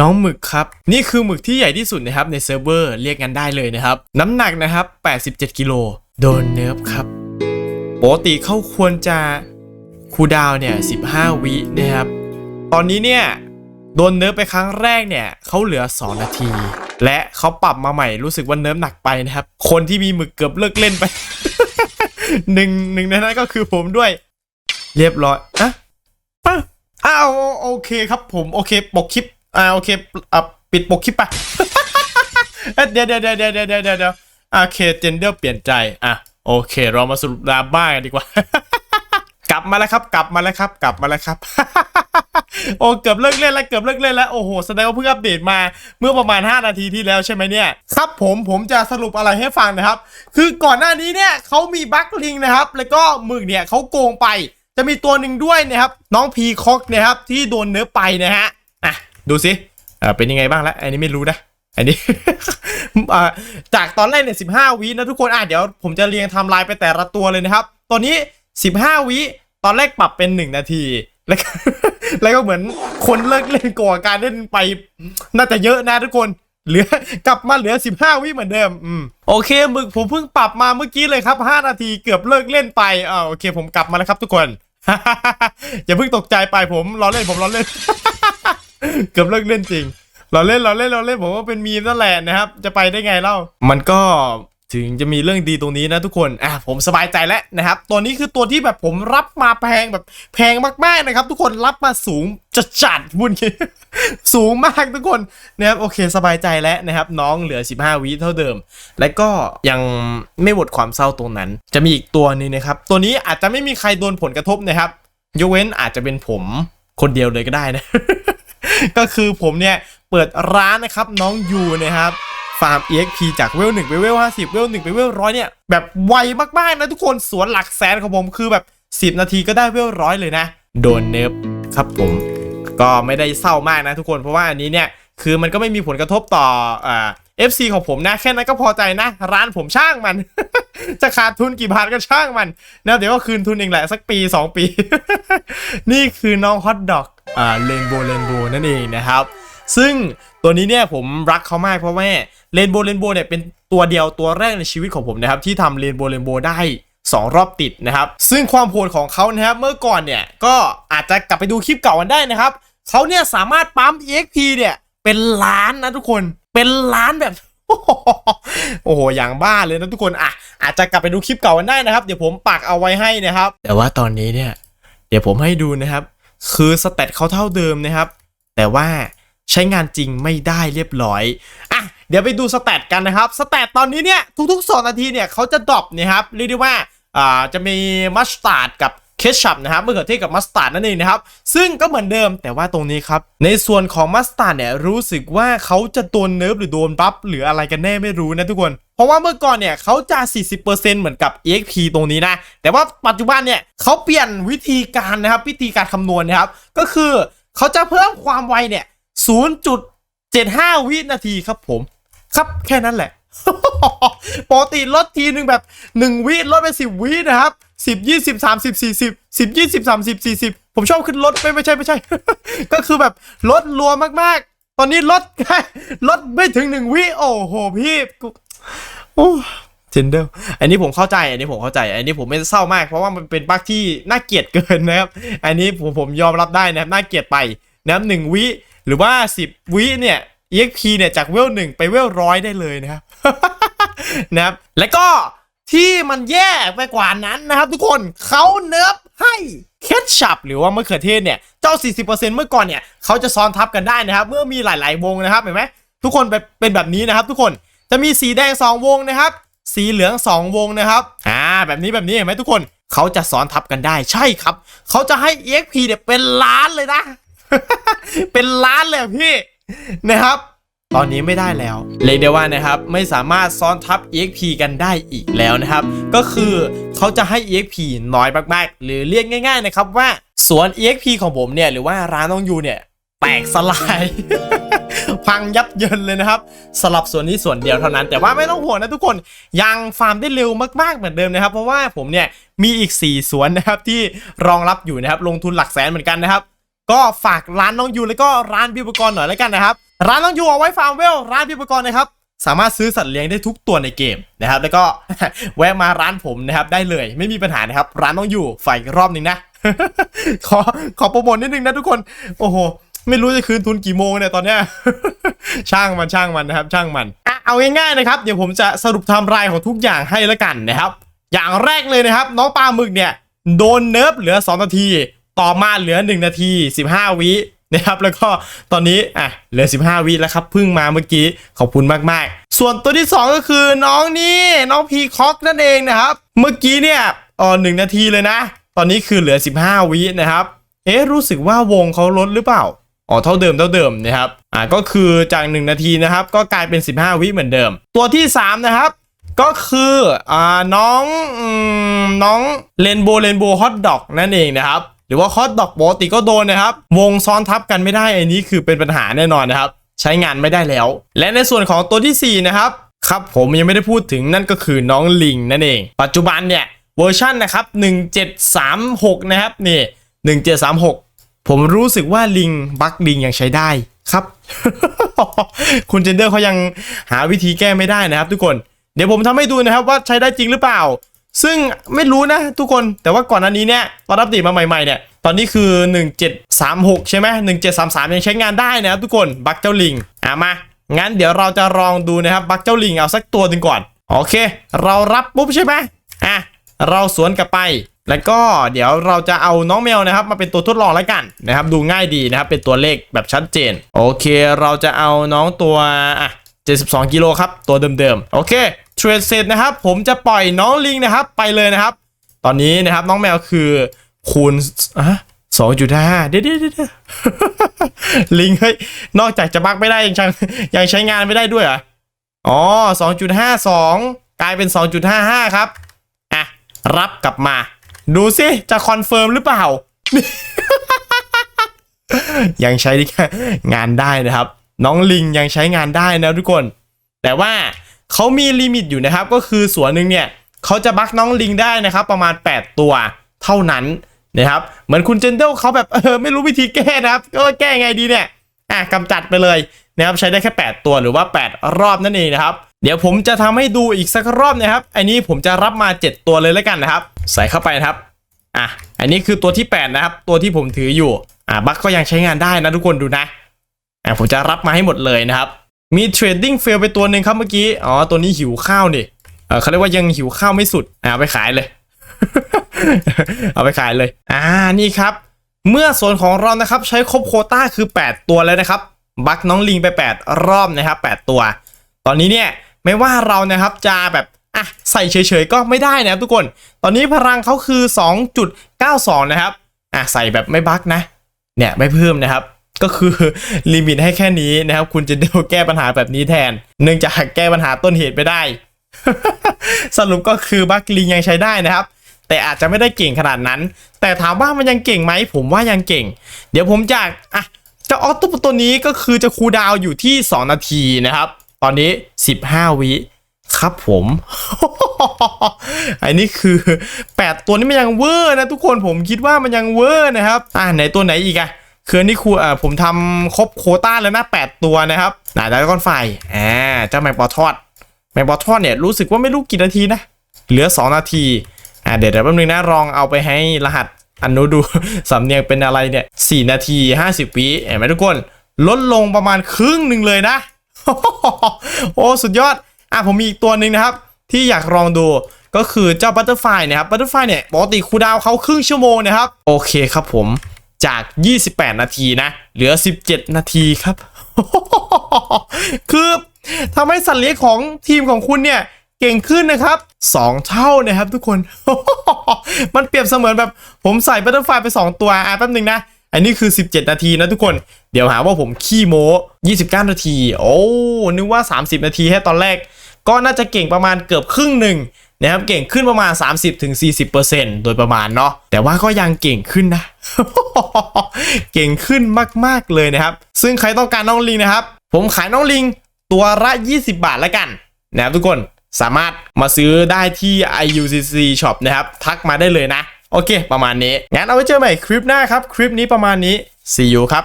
น้องหมึกครับ นี่คือหมึกที่ใหญ่ที่สุดนะครับในเซิร์ฟเวอร์เรียกกันได้เลยนะครับ น้ำหนักนะครับ 87 กิโลโดนเนิร์ฟครับปกติเขาควรจะคูดาวเนี่ย 15 วินะครับ ตอนนี้เนี่ยโดนเนิร์ฟไปครั้งแรกเนี่ยเขาเหลือ 2 นาที และเขาปรับมาใหม่รู้สึกว่าเนิร์ฟหนักไปนะครับ คนที่มีหมึกเกือบเลิกเล่นไปหนึ่งหนึ่งในนั้นก็คือผมด้วย เรียบร้อยอะอะอ้าวโอเคครับผมโอเคปกคลิป อ่าโอเคอะปิดปกคลิปไปเอ้ยเดี๋ยวเดี๋ยวเดี๋ยวเดี๋ยวเดี๋ยวเดี๋ยวโอเคเจนเดอร์เปลี่ยนใจอะโอเค เรามาสรุปดราม่ากันดีกว่า กลับมาแล้วครับ กลับมาแล้วครับ กลับมาแล้วครับ โอ้เกือบเลิกเล่นแล้วเกือบเลิกเล่นแล้วโอ้โหแสดงว่าเพิ่งอัปเดตมาเมื่อประมาณ 5 นาทีที่แล้วใช่ไหมเนี่ยครับผมผมจะสรุปอะไรให้ฟังนะครับ คือก่อนหน้านี้เนี่ยเขามีบัคลิงนะครับ แล้วก็หมึกเนี่ยเขาโกงไป จะมีตัวหนึ่งด้วยนะครับ น้องพีคอกนะครับที่โดนเนื้อไปนะฮะ ดูสิอ่าเป็นยังไงบ้างแล้วอันนี้ไม่รู้นะอันนี้อ่าจากตอนแรกเนี่ยสิวินะทุกคนอะเดี๋ยวผมจะเรียงทม์ไลน์ไปแต่ละตัวเลยนะครับตัวนี้ 15 วิตอนแรกปรับเป็น 1 นาที แล้วก็แล้วก็เหมือนคนเลิกเล่นก่อการเล่นไปน่าจะเยอะนะทุกคนเหลือกลับมาเหลือ 15 วิเหมือนเดิมอืมโอเคหมึกผมเพิ่งปรับมาเมื่อกี้เลยครับ 5 นาทีเกือบเลิกเล่นไปอ่าโอเค ผมกลับมาแล้วครับทุกคนอย่าเพิ่งตกใจไปผมรอเล่นผมรอเล่น เกือบเลิกเล่นจริง เราเล่นเราเล่นเราเล่นผมว่าเป็นมีมนั่นแหละนะครับ จะไปได้ไงเล่า มันก็ถึงจะมีเรื่องดีตรงนี้นะทุกคน อะผมสบายใจแล้วนะครับ ตัวนี้คือตัวที่แบบผมรับมาแพงแบบแพงมากๆนะครับ ทุกคนรับมาสูงจัดจัดบุญสูงมากทุกคนนะครับโอเคสบายใจแล้วนะครับ น้องเหลือ 15 วิเท่าเดิม และก็ยังไม่หมดความเศร้าตรงนั้น จะมีอีกตัวนึงนะครับ ตัวนี้อาจจะไม่มีใครโดนผลกระทบนะครับ ยกเว้นอาจจะเป็นผมคนเดียวเลยก็ได้นะ ก็คือผมเนี่ยเปิดร้านนะครับน้องยูนะครับฟาร์ม EXP จากเวล1ไปเวล50เวล1ไปเวลร้อยเนี่ยแบบไวมากๆนะทุกคนสวนหลักแสนของผมคือแบบ 10 นาทีก็ได้เวลร้อยเลยนะ โดนเนิร์ฟครับผม ก็ไม่ได้เศร้ามากนะทุกคนเพราะว่าอันนี้เนี่ยคือมันก็ไม่มีผลกระทบต่อเอ่า FC ของผมนะแค่นั้นก็พอใจนะ ร้านผมช่างมัน จะขาดทุนกี่บาทก็ช่างมันนะเดี๋ยวก็คืนทุนเองแหละสักปี 2 ปี นี่คือน้องฮอตดอก อ่าเรนโบว์เรนโบว์นั่นเองนะครับ ซึ่งตัวนี้เนี่ยผมรักเขามากเพราะว่าเรนโบว์เรนโบว์เนี่ยเป็นตัวเดียวตัวแรกในชีวิตของผมนะครับ ที่ทำเรนโบว์เรนโบว์ได้ 2 รอบติดนะครับ ซึ่งความโหดของเขานะครับ เมื่อก่อนเนี่ยก็อาจจะกลับไปดูคลิปเก่ากันได้นะครับเขาเนี่ยสามารถปั๊ม EXP เนี่ยเป็นล้านนะทุกคนเป็นล้านแบบโอ้โห อย่างบ้าเลยนะทุกคนอะอาจจะกลับไปดูคลิปเก่ากันได้นะครับ เดี๋ยวผมปักเอาไว้ให้นะครับ แต่ว่าตอนนี้เนี่ย เดี๋ยวผมให้ดูนะครับ คือสเตตเขาเท่าเดิมนะครับ แต่ว่าใช้งานจริงไม่ได้เรียบร้อยอะเดี๋ยวไปดูสเตตกันนะครับสเตตตอนนี้เนี่ยทุกๆ 2 นาทีเนี่ยเขาจะดรอปนะครับเรียกได้ว่าอ่าจะมีมัสตาร์ดกับเคชัพนะครับมะเขือเทศกับมัสตาร์ดนั่นเองนะครับ ซึ่งก็เหมือนเดิมแต่ว่าตรงนี้ครับ ในส่วนของมัสตาร์ดเนี่ยรู้สึกว่าเขาจะโดนเนิร์ฟหรือโดนบัฟหรืออะไรกันแน่ไม่รู้นะทุกคน เพราะว่าเมื่อก่อนเนี่ยเขาจะ 40%เหมือนกับ EXP ตรงนี้นะ แต่ว่าปัจจุบันเนี่ยเขาเปลี่ยนวิธีการนะครับ วิธีการคำนวณนะครับ ก็คือเขาจะเพิ่มความไวเนี่ย0.75 วินาทีครับผม ครับแค่นั้นแหละปกติลดทีหนึ่งแบบ 1 วิลดไป 10 วินะครับ 10 20 30 40 10 20 30 40 ผมชอบขึ้นลดไม่ไม่ใช่ไม่ใช่ ก็คือแบบลดรัวมากๆ ตอนนี้ลดแค่ลดไม่ถึง 1 วิโอ้โหพี่ โอ้เจนเดลอันนี้ผมเข้าใจ อันนี้ผมเข้าใจ อันนี้ผมไม่เศร้ามาก เพราะว่ามันเป็นบั๊กที่น่าเกลียดเกินนะครับ อันนี้ผมผมยอมรับได้นะครับ น่าเกลียดไปนะครับหนึ่งวิหรือว่า 10 วิเนี่ย EXP เนี่ยจากเวลหนึ่งไปเวลร้อยได้เลยนะครับ นะครับ และก็ที่มันแย่ไปกว่านั้นนะครับ ทุกคนเขาเนิร์ฟให้เคชชัพหรือว่ามะเขือเทศเนี่ย เจ้า 40%เมื่อก่อนเนี่ยเขาจะซ้อนทับกันได้นะครับ เมื่อมีหลาย ๆ วงนะครับเห็นไหมทุกคนเป็นเป็นแบบนี้นะครับ ทุกคน จะมีสีแดง 2 วงนะครับ สีเหลือง 2 วงนะครับ อ่า แบบนี้แบบนี้เห็นไหมทุกคน เขาจะซ้อนทับกันได้ ใช่ครับ เขาจะให้ EXP เนี่ยเป็นล้านเลยนะ เป็นล้านเลยอะพี่นะครับ ตอนนี้ไม่ได้แล้วเรียกได้ว่านะครับ ไม่สามารถซ้อนทับ EXP กันได้อีกแล้วนะครับ ก็คือเขาจะให้ EXP น้อยมากๆ หรือเรียกง่าย ๆ นะครับว่าสวน EXP ของผมเนี่ยหรือว่าร้านน้องยูเนี่ยแตกสลาย พังยับเยินเลยนะครับสลับส่วนนี้ส่วนเดียวเท่านั้น แต่ว่าไม่ต้องห่วงนะทุกคนยังฟาร์มได้เร็วมากๆเหมือนเดิมนะครับ เพราะว่าผมเนี่ยมีอีก 4 สวนนะครับที่รองรับอยู่นะครับลงทุนหลักแสนเหมือนกันนะครับก็ฝากร้านน้องยูแล้วก็ร้านบิวปกรณ์หน่อยแล้วกันนะครับร้านน้องยูเอาไว้ฟาร์มเวลร้านพิพากรณ์นะครับสามารถซื้อสัตว์เลี้ยงได้ทุกตัวในเกมนะครับ แล้วก็แวะมาร้านผมนะครับได้เลยไม่มีปัญหานะครับ ร้านต้องอยู่ฝ่ายรอบหนึ่งนะ ขอขอโปรโมทนิดนึงนะทุกคน โอ้โห ไม่รู้จะคืนทุนกี่โมงเนี่ยตอนเนี้ย ช่างมันช่างมันนะครับ ช่างมันอะเอาง่ายๆนะครับเดี๋ยวผมจะสรุปไทม์ไลน์ของทุกอย่างให้แล้วกันนะครับ อย่างแรกเลยนะครับ น้องปลาหมึกเนี่ย โดนเนิร์ฟเหลือ 2 นาที ต่อมาเหลือ 1 นาที 15 วินะครับแล้วก็ตอนนี้อะเหลือ 15 วิแล้วครับเพิ่งมาเมื่อกี้ขอบคุณมากๆ ส่วนตัวที่ 2 ก็คือน้องนี่น้องพีคอกนั่นเองนะครับ เมื่อกี้เนี่ยเออหนึ่งนาทีเลยนะ ตอนนี้คือเหลือ 15 วินะครับ เอ๊ะรู้สึกว่าวงเขาลดหรือเปล่า อ๋อเท่าเดิมเท่าเดิมนะครับอ่าก็คือจาก 1 นาทีนะครับก็กลายเป็น 15 วิเหมือนเดิม ตัวที่ 3 นะครับ ก็คืออ่าน้องอืมน้องเรนโบว์เรนโบว์ฮอตดอกนั่นเองนะครับหรือว่าฮอตดอกปกติก็โดนนะครับ วงซ้อนทับกันไม่ได้อันนี้คือเป็นปัญหาแน่นอนนะครับ ใช้งานไม่ได้แล้ว และในส่วนของตัวทีสี่4 นะครับครับผมยังไม่ได้พูดถึงนั่นก็คือน้องลิงนั่นเอง ปัจจุบันเนี่ยเวอร์ชันนะครับ 1736 นะครับนี่1736 ผมรู้สึกว่าลิงบักลิงยังใช้ได้ครับ คุณเจนเดอร์เขายังหาวิธีแก้ไม่ได้นะครับ ทุกคน เดี๋ยวผมทำให้ดูนะครับว่าใช้ได้จริงหรือเปล่า ซึ่งไม่รู้นะทุกคน แต่ว่าก่อนหน้านี้เนี่ยตอนอัปเดตมาใหม่ๆเนี่ย ตอนนี้คือ 1736 ใช่ไหม1733 ยังใช้งานได้นะครับทุกคน บักเจ้าลิง อะมา งั้นเดี๋ยวเราจะลองดูนะครับ บักเจ้าลิงเอาสักตัวหนึ่งก่อน โอเค เรารับปุ๊บใช่ไหมอะ เราสวนกลับไป แล้วก็เดี๋ยวเราจะเอาน้องแมวนะครับมาเป็นตัวทดลองแล้วกันนะครับดูง่ายดีนะครับเป็นตัวเลขแบบชัดเจน โอเคเราจะเอาน้องตัวอะ72กิโลครับตัวเดิมๆโอเคเทรดเสร็จนะครับ ผมจะปล่อยน้องลิงนะครับไปเลยนะครับ ตอนนี้นะครับน้องแมวคือคูณอะสองจุดห้าเดี๋ยวเดี๋ยวเดี๋ยวลิงเฮ้ยนอกจากจะบักไม่ได้ยังใช้ยังใช้งานไม่ได้ด้วยเหรออ๋อสองจุดห้าสองกลายเป็นสองจุดห้าห้าครับอะรับกลับมา ดูสิจะคอนเฟิร์มหรือเปล่า ยังใช้งานได้นะครับ น้องลิงยังใช้งานได้นะทุกคน แต่ว่าเขามีลิมิตอยู่นะครับ ก็คือส่วนหนึ่งเนี่ยเขาจะบักน้องลิงได้นะครับ ประมาณ 8 ตัวเท่านั้นนะครับ เหมือนคุณเจนเดลเขาแบบเออไม่รู้วิธีแก้นะครับ ก็แก้ไงดีเนี่ยอะกำจัดไปเลยนะครับใช้ได้แค่ 8 ตัวหรือว่า 8 รอบนั่นเองนะครับ เดี๋ยวผมจะทำให้ดูอีกสักรอบนะครับ อันนี้ผมจะรับมา 7 ตัวเลยแล้วกันนะครับ ใส่เข้าไปนะครับ อะ อันนี้คือตัวที่ 8 นะครับ ตัวที่ผมถืออยู่ อะบัคก็ยังใช้งานได้นะทุกคนดูนะ อะผมจะรับมาให้หมดเลยนะครับ มีเทรดดิ้งเฟลไปตัวหนึ่งครับเมื่อกี้ อ๋อ ตัวนี้หิวข้าวนี่เออเขาเรียกว่ายังหิวข้าวไม่สุด อะเอาไปขายเลย เอาไปขายเลย อ่า นี่ครับ เมื่อโซนของเรานะครับใช้ครบโคต้าคือ 8 ตัวแล้วนะครับ บัคน้องลิงไป 8 รอบนะครับ 8 ตัว ตอนนี้เนี่ย ไม่ว่าเรานะครับจะแบบอะใส่เฉยๆก็ไม่ได้นะครับทุกคน ตอนนี้พลังเขาคือ 2.92 นะครับอะใส่แบบไม่บั๊กนะ เนี่ยไม่เพิ่มนะครับ ก็คือลิมิตให้แค่นี้นะครับ คุณจะเดวแก้ปัญหาแบบนี้แทน เนื่องจากแก้ปัญหาต้นเหตุไม่ได้ สรุปก็คือบัคลิงยังใช้ได้นะครับแต่อาจจะไม่ได้เก่งขนาดนั้น แต่ถามว่ามันยังเก่งไหม ผมว่ายังเก่ง เดี๋ยวผมจะอะเจ้าออโต้ตัวนี้ก็คือจะคูดาวอยู่ที่ 2 นาทีนะครับ ตอนนี้ 15 วิครับผม อันนี้คือ 8 ตัวนี้มันยังเวอร์นะทุกคนผมคิดว่ามันยังเวอร์นะครับ อ่าไหนตัวไหนอีกอะคือนี่ครูอ่าผมทำครบโคต้าแล้วนะ 8 ตัวนะครับไหนดาวก้อนไฟอ่าเจ้าแมงปอทอด แมงปอทอดเนี่ยรู้สึกว่าไม่รู้กี่นาทีนะ เหลือ 2 นาที อ่าเดี๋ยวเดี๋ยวแป๊บนึงนะลองเอาไปให้รหัสอันนู้ดูสำเนียงเป็นอะไรเนี่ย4นาที 50วิเห็นไหมทุกคน ลดลงประมาณครึ่งหนึ่งเลยนะ โอ้สุดยอด อะผมมีอีกตัวหนึ่งนะครับ ที่อยากลองดูก็คือเจ้าบัตเตอร์ไฟนะครับบัตเตอร์ไฟเนี่ยปกติคูดาวเขาครึ่งชั่วโมงนะครับ โอเคครับผมจาก 28 นาทีนะ เหลือ 17 นาทีครับ คือทำให้สัตว์เลี้ยงของทีมของคุณเนี่ย เก่งขึ้นนะครับ 2 เท่านะครับทุกคน มันเปรียบเสมือนแบบผมใส่บัตเตอร์ไฟไป 2 ตัว อะแป๊บนึงนะ อันนี้คือ 17 นาทีนะทุกคน เดี๋ยวหาว่าผมขี้โม้29 นาที โอ้ นึกว่า 30 นาทีแค่ตอนแรก ก็น่าจะเก่งประมาณเกือบครึ่งหนึ่งนะครับ เก่งขึ้นประมาณ 30-40%โดยประมาณเนาะ แต่ว่าก็ยังเก่งขึ้นนะ เก่งขึ้นมากๆเลยนะครับ ซึ่งใครต้องการน้องลิงนะครับ ผมขายน้องลิงตัวละ 20 บาทแล้วกันนะครับทุกคน สามารถมาซื้อได้ที่ IUCC Shop นะครับ ทักมาได้เลยนะ โอเค ประมาณนี้ งั้นเอาไว้เจอใหม่คลิปหน้าครับ คลิปนี้ประมาณนี้ see you ครับ